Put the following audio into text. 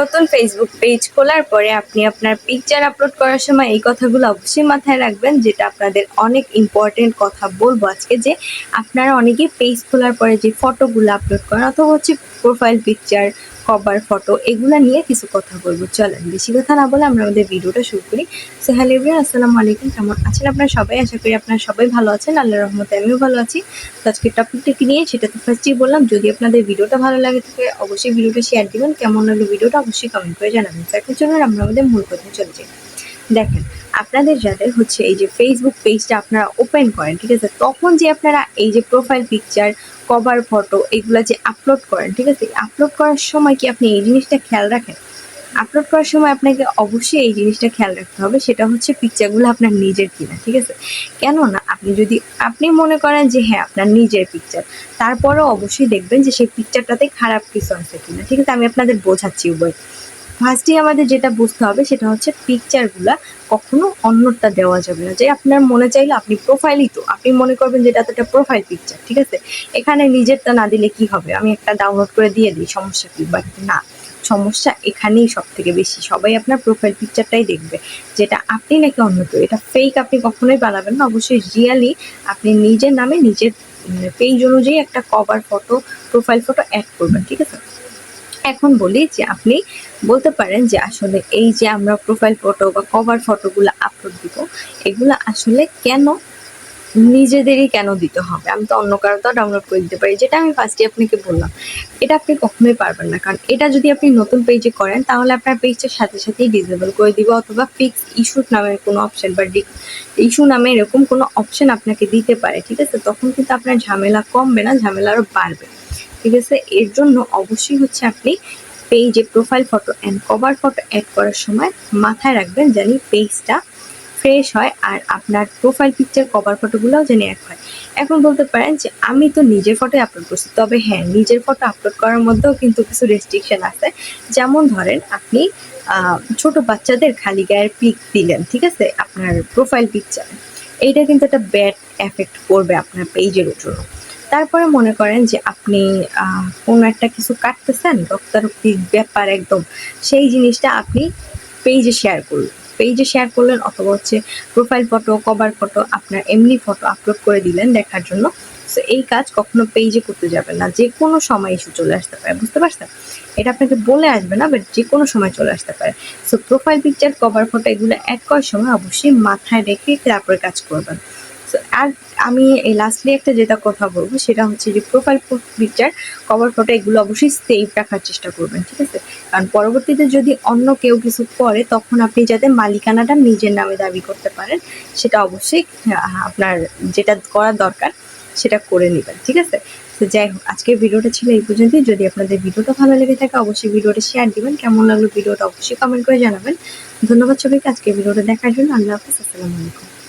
নতুন Facebook page খোলার পরে আপনি আপনার পিকচার আপলোড করার সময় এই কথাগুলো অবশ্যই মাথায় রাখবেন, যেটা আপনাদের অনেক ইম্পর্টেন্ট কথা বলব আজকে যে আপনারা অনেকেই পেজ খোলার পরে যে ফটোগুলো আপলোড করেন অথবা হচ্ছে প্রোফাইল পিকচার কভার ফটো এগুলো নিয়ে কিছু কথা বলব। চলেন, বেশি কথা না বলে আমরা আমাদের ভিডিওটা শুরু করি। সো হ্যালো এভরিওয়ান আসসালামু আলাইকুম, কেমন আছেন আপনারা সবাই? আশা করি আপনারা সবাই ভালো আছেন আল্লাহ রহমতে আমিও ভালো আছি। তো আজকে টপিকটা নিয়ে, সেটা তো ফার্স্টই বললাম, যদি আপনাদের ভিডিওটা ভালো লাগে থাকে, অবশ্যই ভিডিওটা শেয়ার দিবেন। কেমন লাগল ভিডিওটা অবশ্যই কমেন্ট করে জানাবেন। এখন চলুন আমরা আমাদের মূল কথায় চলে যাই দেখেন, আপনাদের যাদের হচ্ছে এই যে ফেসবুক পেজটা আপনারা ওপেন করেন, ঠিক আছে? তখন যে আপনারা এই যে প্রোফাইল পিকচার কভার ফটো এগুলো যে আপলোড করেন, ঠিক আছে? আপলোড করার সময় কি আপনি এই জিনিসটা খেয়াল রাখেন? আপলোড করার সময় আপনাকে অবশ্যই এই জিনিসটা খেয়াল রাখতে হবে। সেটা হচ্ছে পিকচারগুলো আপনার নিজের কিনা, ঠিক আছে? কেননা আপনি যদি, আপনি মনে করেন যে হ্যাঁ আপনার নিজের পিকচার তারপরেও অবশ্যই দেখবেন যে সেই পিকচারটাতে খারাপ কিছু আছে কিনা। ঠিক আছে, আমি আপনাদের বোঝাচ্ছি উভয় ফার্স্টেই আমাদের যেটা বুঝতে হবে, সেটা হচ্ছে পিকচারগুলা কখনো অন্যটা দেওয়া যাবে না। যে আপনার মনে চাইলে আপনি প্রোফাইলই তো, আপনি মনে করবেন যেটা তো একটা প্রোফাইল পিকচার ঠিক আছে? এখানে নিজেরটা না দিলে কি হবে? আমি একটা ডাউনলোড করে দিয়ে দিই, সমস্যা কি? বাট না। সমস্যা এখানেই সব থেকে বেশি। সবাই আপনার প্রোফাইল পিকচারটাই দেখবে। যেটা আপনি নাকি অন্য কেউ, এটা ফেক আপনি কখনোই বানাবেন না, অবশ্যই রিয়ালি আপনি নিজের নামে নিজের পেজ অনুযায়ী একটা cover photo profile photo add করবেন, ঠিক আছে? এখন বলি যে আপনি বলতে পারেন যে আসলে এই যে আমরা প্রোফাইল ফটো বা কভার ফটোগুলো আপলোড দিব, এগুলো আসলে কেন নিজেদেরই কেন দিতে হবে? আমি তো অন্য কারও তো ডাউনলোড করে দিতে পারি। যেটা আমি ফার্স্টে আপনাকে বললাম, এটা আপনি কখনোই পারবেন না। কারণ এটা যদি আপনি নতুন পেজে করেন, তাহলে আপনার পেজটার সাথে সাথেই ডিসেবল করে দিব অথবা ফিক্স ইস্যুর নামের কোনো অপশন বা ইস্যু নামে এরকম কোনো অপশন আপনাকে দিতে পারে, ঠিক আছে? তখন কিন্তু আপনার ঝামেলা কমবে না, ঝামেলা আরও বাড়বে, ঠিক আছে? এর জন্য অবশ্যই হচ্ছে আপনি পেজে profile photo and cover photo add করার সময় মাথায় রাখবেন জানি পেজটা ফ্রেশ হয় আর আপনার প্রোফাইল পিকচার কভার ফটোগুলোও যেন এক হয়। এখন বলতে পারেন যে আমি তো নিজের ফটো আপলোড করছি, তবে হ্যাঁ নিজের ফটো আপলোড করার মধ্যেও কিন্তু কিছু রেস্ট্রিকশন আছে। যেমন ধরেন আপনি ছোট বাচ্চাদের খালি গায়ের পিক দিলেন, ঠিক আছে? আপনার প্রোফাইল পিকচার এইটা কিন্তু একটা ব্যাড এফেক্ট করবে আপনার পেজের উপর। তারপরে মনে করেন যে আপনি কোনো একটা কিছু কাটতেছেন, রক্তারক্তির ব্যাপার একদম, সেই জিনিসটা আপনি পেজে শেয়ার করলেন পেজে শেয়ার করলেন অথবা হচ্ছে প্রোফাইল ফটো কভার ফটো আপনার এমনি ফটো আপলোড করে দিলেন দেখার জন্য। সো এই কাজ কখনো পেজে করতে যাবেন না, যে কোনো সময় এসে চলে আসতে পারে, বুঝতে পারছেন? এটা আপনাকে বলে আসবে না বাট যে কোনো সময় চলে আসতে পারে। So profile picture cover photo এগুলো এক করার সময় অবশ্যই মাথায় রেখে তারপরে কাজ করবেন। আর আমি এই লাস্টলি একটা যেটা কথা বলব, সেটা হচ্ছে যে প্রোফাইল পিকচার কভার ফটো এগুলো অবশ্যই সেভ রাখার চেষ্টা করবেন, ঠিক আছে? কারণ পরবর্তীতে যদি অন্য কেউ কিছু করে, তখন আপনি যাতে মালিকানাটা নিজের নামে দাবি করতে পারেন, সেটা অবশ্যই আপনার যেটা করা দরকার, সেটা করে নেবেন, ঠিক আছে? তো যাই হোক, আজকের ভিডিওটা ছিল এই পর্যন্তই। যদি আপনাদের ভিডিওটা ভালো লেগে থাকে, অবশ্যই ভিডিওটা শেয়ার দিবেন। কেমন লাগল ভিডিওটা অবশ্যই কমেন্ট করে জানাবেন। ধন্যবাদ সবাইকে, আজকের ভিডিওটা দেখার জন্য। আল্লাহ হাফিজ, আসসালামু আলাইকুম।